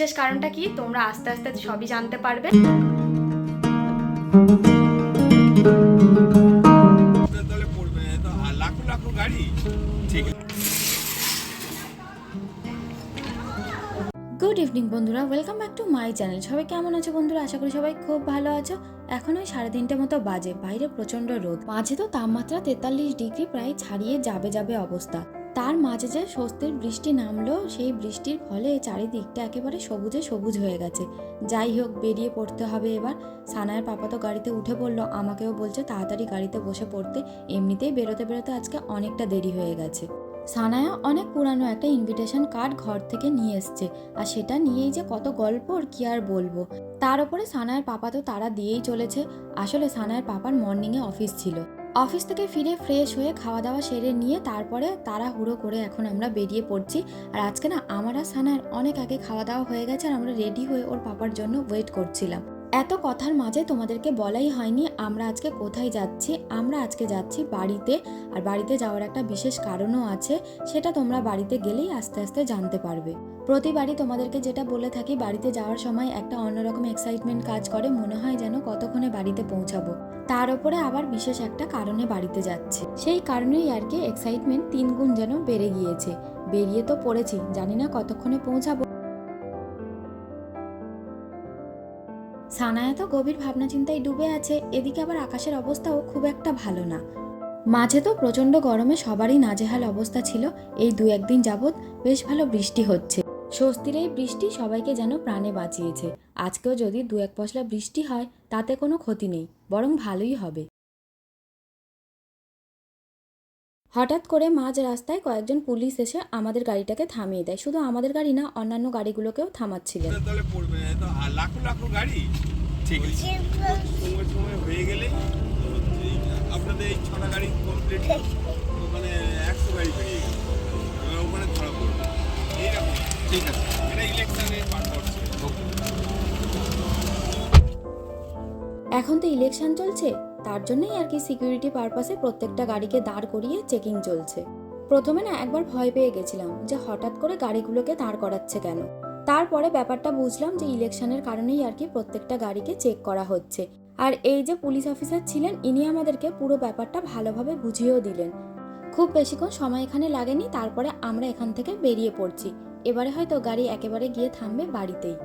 বিশেষ কারণটা কি? তোমরা আস্তে আস্তে সবই জানতে পারবে। গুড? ইভিনিং বন্ধুরা। Welcome back to my channel সবাই কেমন আছো বন্ধুরা? আশা করি সবাই খুব ভালো আছো। এখন ওই সাড়ে তিনটে মতো বাজে। বাইরে প্রচণ্ড রোদ। মাঝে তো তাপমাত্রা তেতাল্লিশ ডিগ্রি প্রায় ছাড়িয়ে যাবে যাবে অবস্থা। তার মাঝে যে স্বস্তির বৃষ্টি নামলো, সেই বৃষ্টির ফলে চারিদিকটা একেবারে সবুজে সবুজ হয়ে গেছে। যাই হোক, বেরিয়ে পড়তে হবে এবার। সানায়ের পাপা তো গাড়িতে উঠে পড়ল, আমাকেও বলছে তাড়াতাড়ি গাড়িতে বসে পড়তে। এমনিতেই বেরোতে বেরোতে আজকে অনেকটা দেরি হয়ে গেছে। সানায়া অনেক পুরানো একটা ইনভিটেশন কার্ড ঘর থেকে নিয়ে এসছে, আর সেটা নিয়েই যে কত গল্প ওর কি আর বলব। তার উপরে সানায়ের পাপা তো তারা দিয়েই চলেছে। আসলে সানায়ের পাপার মর্নিংয়ে অফিস ছিল। অফিস থেকে ফিরে ফ্রেশ হয়ে খাওয়া দাওয়া সেরে নিয়ে তারপরে তাড়াহুড়ো করে এখন আমরা বেরিয়ে পড়ছি। আর আজকে না আমার আর সানার অনেক আগে খাওয়া দাওয়া হয়ে গেছে আর আমরা রেডি হয়ে ওর পাপার জন্য ওয়েট করছিলাম। এত কথার মাঝে তোমাদেরকে বলাই হয়নি আমরা আজকে কোথায় যাচ্ছি, আমরা আজকে যাচ্ছি বাড়িতে আর বাড়িতে যাওয়ার একটা বিশেষ কারণও আছে, সেটা তোমরা বাড়িতে গেলেই আস্তে আস্তে জানতে পারবে। প্রতিবারই তোমাদেরকে যেটা বলে থাকি, বাড়িতে যাওয়ার সময় একটা অন্যরকম এক্সাইটমেন্ট কাজ করে, মনে হয় যেন কতক্ষণে বাড়িতে পৌঁছাবো। তার উপরে আবার বিশেষ একটা কারণে বাড়িতে যাচ্ছে। সেই কারণেই আর কি এক্সাইটমেন্ট তিন গুণ যেন বেড়ে গিয়েছে। বেরিয়ে তো পড়েছি, জানি না কতক্ষণে পৌঁছাবো। সানায়া তো গভীর ভাবনা চিন্তায় ডুবে আছে, এদিকে আবার আকাশের অবস্থাও খুব একটা ভালো না। মাঝে তো প্রচণ্ড গরমে সবারই নাজেহাল অবস্থা ছিল, এই দু একদিন যাবৎ বেশ ভালো বৃষ্টি হচ্ছে। স্বস্তির এই বৃষ্টি সবাইকে যেন প্রাণে বাঁচিয়েছে। আজকেও যদি দু এক পশলা বৃষ্টি হয়, তাতে কোনো ক্ষতি নেই, বরং ভালোই হবে। হঠাৎ করে মাঝ রাস্তায় কয়েকজন পুলিশ এসে আমাদের গাড়িটাকে থামিয়ে দেয়। শুধু আমাদের গাড়ি না অন্যান্য গাড়িগুলোকেও থামাচ্ছিলেন। লাখো লাখো গাড়ি। ঠিক আছে। সময় সময় হয়ে গেলে আপনাদের এই ছটা গাড়ি কমপ্লিট ওখানে একশো গাড়ি বেরিয়ে গেল। ওখানে ধরা পড়বে। এইরকম। ঠিক আছে। এটা ইলেকশনের পার করছে। এখন তো ইলেকশন চলছে। তার জন্যই আর কি সিকিউরিটি পারপাসে প্রত্যেকটা গাড়িকে দাঁড় করিয়ে চেকিং চলছে। প্রথমে না একবার ভয় পেয়ে গেছিলাম যে হঠাৎ করে গাড়িগুলোকে দাঁড় করাচ্ছে কেন। তারপরে ব্যাপারটা বুঝলাম যে ইলেকশনের কারণেই আর কি প্রত্যেকটা গাড়িকে চেক করা হচ্ছে। আর এই যে পুলিশ অফিসার ছিলেন, ইনি আমাদেরকে পুরো ব্যাপারটা ভালোভাবে বুঝিয়েও দিলেন। খুব বেশিক্ষণ সময় এখানে লাগেনি, তারপরে আমরা এখান থেকে বেরিয়ে পড়ছি। এবারে হয়তো গাড়ি একেবারে গিয়ে থামবে বাড়িতেই।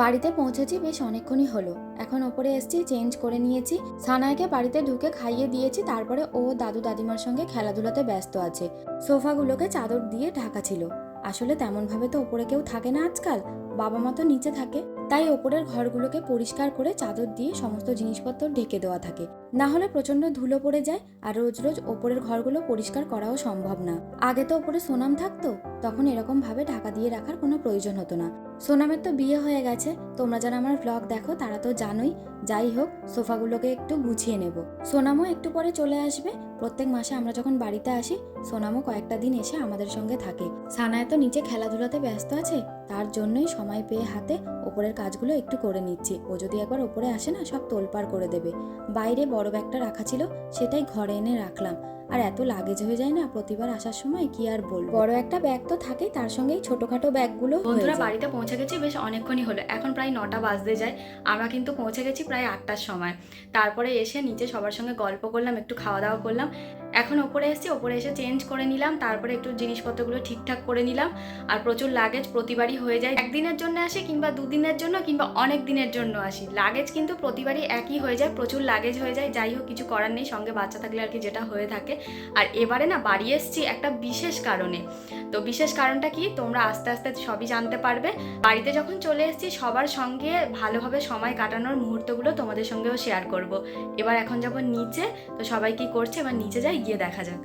বাড়িতে পৌঁছেছি বেশ অনেকক্ষণই হলো। এখন ওপরে এসেছি চেঞ্জ করে নিয়েছি। সানাইকে বাড়িতে ঢুকে খাইয়ে দিয়েছি, তারপরে ও দাদু দাদিমার সঙ্গে খেলাধুলাতে ব্যস্ত আছে। সোফাগুলোকে চাদর দিয়ে ঢাকা ছিল। আসলে তেমনভাবে তো ওপরে কেউ থাকে না আজকাল, বাবা মা তো নিচে থাকে। তাই ওপরের ঘরগুলোকে পরিষ্কার করে চাদর দিয়ে সমস্ত জিনিসপত্র ঢেকে দেওয়া থাকে। না হলে প্রচণ্ড ধুলো পড়ে যায় আর রোজ রোজ ওপরের ঘরগুলো পরিষ্কার করাও সম্ভব না। আগে তো ওপরে সোনাম থাকতো, তখন এরকম ভাবে ঢাকা দিয়ে রাখার কোনো প্রয়োজন হতো না। সোনামের তো বিয়ে হয়ে গেছে, তোমরা যারা আমার ব্লগ দেখো তারা তো জানোই। যাই হোক, সোফাগুলোকে একটু গুছিয়ে নেব। সোনামও একটু পরে চলে আসবে। প্রত্যেক মাসে আমরা যখন বাড়িতে আসি, সোনামও কয়েকটা দিন এসে আমাদের সঙ্গে থাকে। সানায় তো নিচে খেলাধুলাতে ব্যস্ত আছে, তার জন্যই সময় পেয়ে হাতে ওপরের কাজগুলো একটু করে নিচ্ছি। ও যদি একবার ওপরে আসে না, সব তোলপাড় করে দেবে। বাইরে বড় ব্যাগটা রাখা ছিল সেটাই ঘরে এনে রাখলাম। আর এত লাগেজ হয়ে যায় না প্রতিবার আসার সময় কি আর বলব? বড় একটা ব্যাগ তো থাকে তার সঙ্গেই ছোটখাটো ব্যাগগুলো বন্ধুরা বাড়িতে পৌঁছে গেছি বেশ অনেকক্ষণই হলো। এখন প্রায় নটা বাজতে যায়। আমরা কিন্তু পৌঁছে গেছি প্রায় আটটার সময়। তারপরে এসে নিচে সবার সঙ্গে গল্প করলাম একটু খাওয়া দাওয়া করলাম। এখন ওপরে এসেছি, ওপরে এসে চেঞ্জ করে নিলাম, তারপরে একটু জিনিসপত্রগুলো ঠিকঠাক করে নিলাম, আর প্রচুর লাগেজ প্রতিবারই হয়ে যায়। একদিনের জন্য আসি কিংবা দুদিনের জন্য কিংবা অনেক দিনের জন্য আসি। লাগেজ কিন্তু প্রতিবারই একই হয়ে যায়, প্রচুর লাগেজ হয়ে যায়, যাই হোক কিছু করার নেই, সঙ্গে বাচ্চা থাকলে আর কি যেটা হয়ে থাকে। আর এবারে না বাড়ি এসেছি একটা বিশেষ কারণে। তো বিশেষ কারণটা কি? তোমরা আস্তে আস্তে সবই জানতে পারবে। বাড়িতে যখন চলে এসেছি, সবার সঙ্গে ভালোভাবে সময় কাটানোর মুহূর্তগুলো তোমাদের সঙ্গেও শেয়ার করব। এবার এখন যাব নিচে, তো সবাই কি করছে? এবার নিচে যাই গিয়ে দেখা যাক।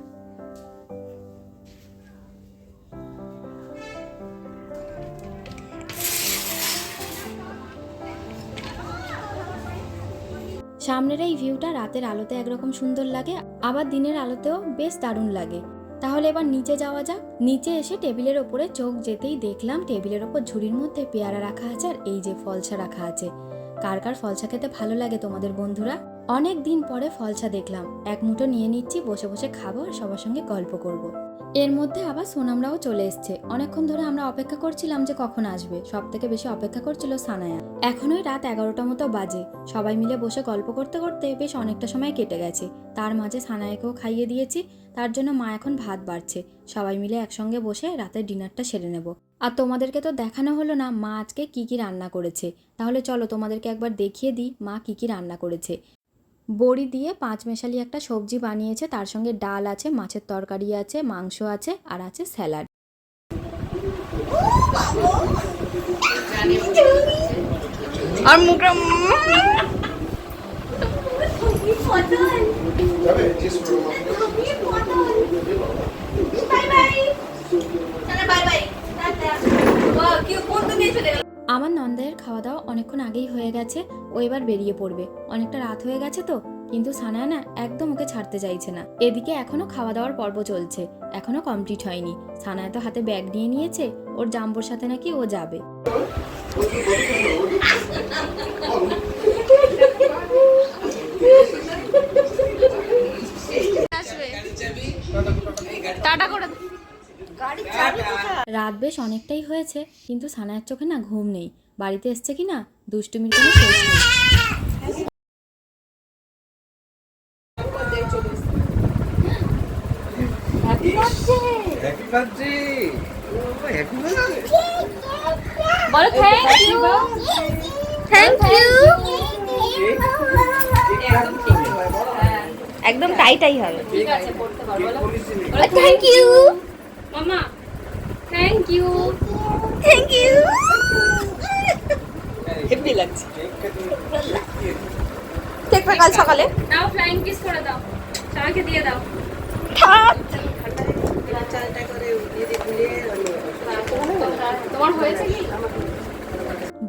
সামনের এই ভিউটা রাতের আলোতে একরকম সুন্দর লাগে, আবার দিনের আলোতেও বেশ দারুণ লাগে। তাহলে এবার নিচে যাওয়া যাক। নিচে এসে টেবিলের ওপরে চোখ যেতেই দেখলাম, টেবিলের ওপর ঝুড়ির মধ্যে পেয়ারা রাখা আছে আর এই যে ফলসা রাখা আছে। কার কার ফলসা খেতে ভালো লাগে তোমাদের বন্ধুরা? অনেক দিন পরে ফলসা দেখলাম। এক মুঠো নিয়ে নিচ্ছি, বসে বসে খাব আর সবার সঙ্গে গল্প করব। এর মধ্যে আবার সোনামরাও চলে এসছে। অনেকক্ষণ ধরে আমরা অপেক্ষা করছিলাম যে কখন আসবে। সব থেকে বেশি অপেক্ষা করছিল সানায়া। এখনোই রাত এগারোটা মতো বাজে। সবাই মিলে বসে গল্প করতে করতে বেশ অনেকটা সময় কেটে গেছে। তার মাঝে সানায়াকেও খাইয়ে দিয়েছি। তার জন্য মা এখন ভাত বাড়ছে। সবাই মিলে একসঙ্গে বসে রাতের ডিনারটা সেরে নেব। আর তোমাদেরকে তো দেখানো হলো না মা আজকে কি কি রান্না করেছে। তাহলে চলো তোমাদেরকে একবার দেখিয়ে দিই মা কি কি রান্না করেছে। বড়ি দিয়ে পাঁচ মেশালি একটা সবজি বানিয়েছে। তার সঙ্গে ডাল আছে মাছের তরকারি আছে মাংস আছে আর আছে স্যালাড। আর মুখটা আমার নন্দায়ের খাওয়া দাওয়া অনেকক্ষণ আগেই হয়ে গেছে, ও এবার বেরিয়ে পড়বে। অনেকটা রাত হয়ে গেছে তো, কিন্তু সানায়া না একদম ওকে ছাড়তে চাইছে না। এদিকে এখনও খাওয়া দাওয়ার পর্ব চলছে, এখনও কমপ্লিট হয়নি। সানায় তো হাতে ব্যাগ নিয়ে নিয়েছে, ওর জাম্বোর সাথে নাকি ও যাবে আসবে টাটা করে দাও। রাত বেশ অনেকটাই হয়েছে কিন্তু সানায়ার চোখে না ঘুম নেই। বাড়িতে এসছে কি না? দুষ্টুমির কোনো শেষ নেই। হ্যাপি বার্থডে হ্যাপি বার্থডে বলো থ্যাংক ইউ থ্যাংক ইউ একদম টাইটাই হবে। থ্যাংক ইউ মামা thank you thank you heavy লাগছে কেকটা কাল সকালে দাও ফ্লাইং কিস করে দাও। সবাইকে দিয়ে দাও। তোমার হয়েছে কি?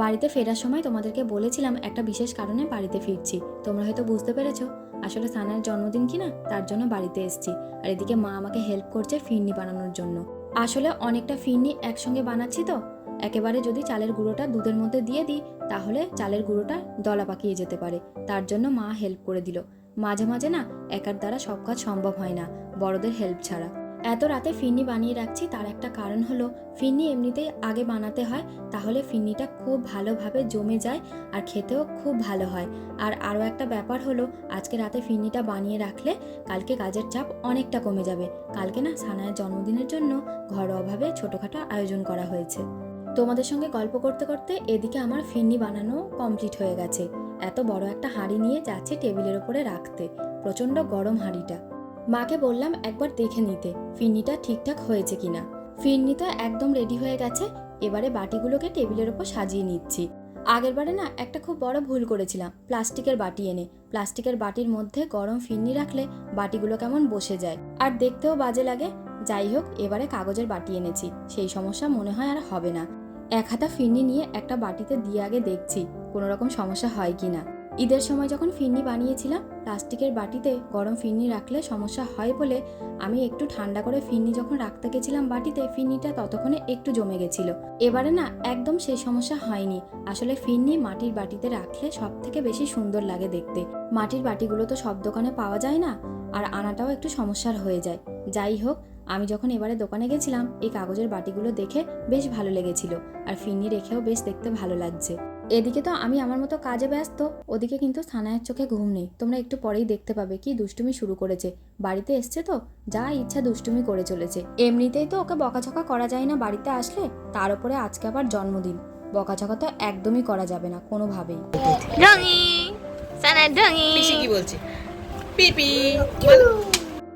বাড়িতে ফেরার সময় তোমাদেরকে বলেছিলাম একটা বিশেষ কারণে বাড়িতে ফিরছি। তোমরা হয়তো বুঝতে পেরেছ আসলে সানার জন্মদিন কি না তার জন্য বাড়িতে এসেছি। আর এদিকে মা আমাকে হেল্প করছে ফিরনি বানানোর জন্য। আসলে অনেকটা ফিরনি একসঙ্গে বানাচ্ছি তো। একেবারে যদি চালের গুঁড়োটা দুধের মধ্যে দিয়ে দিই, তাহলে চালের গুঁড়োটা দলা পাকিয়ে যেতে পারে। তার জন্য মা হেল্প করে দিল। মাঝে মাঝে না, একার দ্বারা সব কাজ সম্ভব হয় না, বড়দের হেল্প ছাড়া। এত রাতে ফিরনি বানিয়ে রাখছি, তার একটা কারণ হলো ফিরনি এমনিতেই আগে বানাতে হয়, তাহলে ফিরনিটা খুব ভালোভাবে জমে যায় আর খেতেও খুব ভালো হয়। আর আরও একটা ব্যাপার হলো, আজকে রাতে ফিরনিটা বানিয়ে রাখলে কালকে কাজের চাপ অনেকটা কমে যাবে। কালকে না সানায়ের জন্মদিনের জন্য ঘরোয়াভাবে ছোটোখাটো আয়োজন করা হয়েছে। তোমাদের সঙ্গে গল্প করতে করতে এদিকে আমার ফিরনি বানানো কমপ্লিট হয়ে গেছে। এত বড় একটা হাঁড়ি নিয়ে যাচ্ছি টেবিলের ওপরে রাখতে। প্রচণ্ড গরম হাঁড়িটা। মাকে বললাম একবার দেখে নিতে, ফিরনিটা ঠিকঠাক হয়েছে কিনা। ফিরনি তো একদম রেডি হয়ে গেছে, এবারে বাটিগুলোকে টেবিলের ওপর সাজিয়ে নিচ্ছি। আগেরবারে না একটা খুব বড় ভুল করেছিলাম, প্লাস্টিকের বাটি এনে। প্লাস্টিকের বাটির মধ্যে গরম ফিরনি রাখলে বাটিগুলো কেমন বসে যায়। আর দেখতেও বাজে লাগে, যাই হোক, এবারে কাগজের বাটি এনেছি, সেই সমস্যা মনে হয় আর হবে না। এক হাতা ফিরনি নিয়ে একটা বাটিতে দিয়ে আগে দেখছি, কোনো রকম সমস্যা হয় কি না ঈদের সময় যখন ফিরনি বানিয়েছিলাম, প্লাস্টিকের বাটিতে গরম ফিরনি রাখলে সমস্যা হয় বলে আমি একটু ঠান্ডা করে ফিরনি যখন রাখতে গেছিলাম বাটিতে, ফিরনিটা ততক্ষণে একটু জমে গেছিল। এবারে না, একদম সেই সমস্যা হয়নি। আসলে ফিরনি মাটির বাটিতে রাখলে সব থেকে বেশি সুন্দর লাগে দেখতে। মাটির বাটিগুলো তো সব দোকানে পাওয়া যায় না, আর আনাটাও একটু সমস্যার হয়ে যায়। যাই হোক, আমি যখন এবারে দোকানে গেছিলাম, এই কাগজের বাটিগুলো দেখে বেশ ভালো লেগেছিল, আর ফিরনি রেখেও বেশ দেখতে ভালো লাগছে। এদিকে তো আমি আমার মতো কাজে ব্যস্ত ওদিকে কিন্তু সানায়ের চোখে ঘুম নেই। তোমরা একটু পরেই দেখতে পাবে কি দুষ্টুমি শুরু করেছে। বাড়িতে এসছে তো? যা ইচ্ছা দুষ্টুমি করে চলেছে। এমনিতেই তো ওকে বকাঝকা করা যায় না বাড়িতে আসলে তার উপরে আজকে আবার জন্মদিন। বকাঝকা তো একদমই করা যাবে না কোনোভাবেই। কি বলছে? পিপি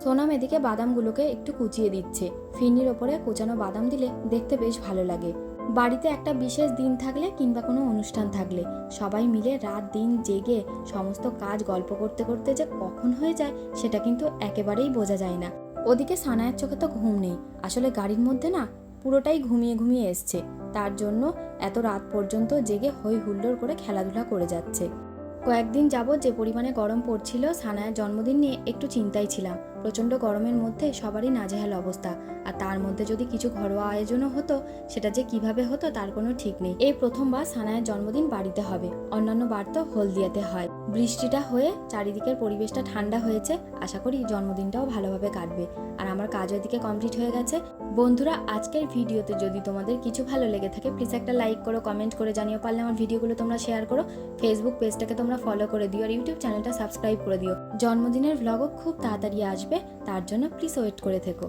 সোনাম এদিকে বাদামগুলোকে একটু কুচিয়ে দিচ্ছে। ফিরনির ওপরে কুচানো বাদাম দিলে দেখতে বেশ ভালো লাগে। বাড়িতে একটা বিশেষ দিন থাকলে কিংবা কোনো অনুষ্ঠান থাকলে। সবাই মিলে রাত, দিন জেগে সমস্ত কাজ গল্প করতে করতে যে কখন হয়ে যায়, সেটা কিন্তু একেবারেই বোঝা যায় না। ওদিকে সানায়ের চোখে তো ঘুম নেই। আসলে গাড়ির মধ্যে না পুরোটাই ঘুমিয়ে ঘুমিয়ে এসছে। তার জন্য এত রাত পর্যন্ত জেগে হই হুল্লোড় করে খেলাধুলা করে যাচ্ছে। কয়েকদিন যাবৎ যে পরিমাণে গরম পড়ছিল, সানায়ের জন্মদিন নিয়ে একটু চিন্তায় ছিলাম। প্রচণ্ড গরমের মধ্যে সবারই নাজেহাল অবস্থা। আর তার মধ্যে যদি কিছু ঘরোয়া আয়োজনও হতো, সেটা যে কীভাবে হতো তার কোনো ঠিক নেই। এই প্রথমবার সানায়ের জন্মদিন বাড়িতে হবে। অন্যান্য বার তো হলদিয়াতে হয়। বৃষ্টিটা হয়ে চারিদিকের পরিবেশটা ঠান্ডা হয়েছে। আশা করি জন্মদিনটাও ভালোভাবে কাটবে। আর আমার কাজও এদিকে কমপ্লিট হয়ে গেছে। বন্ধুরা, আজকের ভিডিওতে যদি তোমাদের কিছু ভালো লেগে থাকে প্লিজ একটা লাইক করো কমেন্ট করে জানিও। পারলে আমার ভিডিওগুলো তোমরা শেয়ার করো। ফেসবুক পেজটাকে তোমরা ফলো করে দিও। আর ইউটিউব চ্যানেলটা সাবস্ক্রাইব করে দিও। জন্মদিনের ভ্লগও খুব তাড়াতাড়ি আসবে তার জন্য প্লিজ ওয়েট করে থেকো।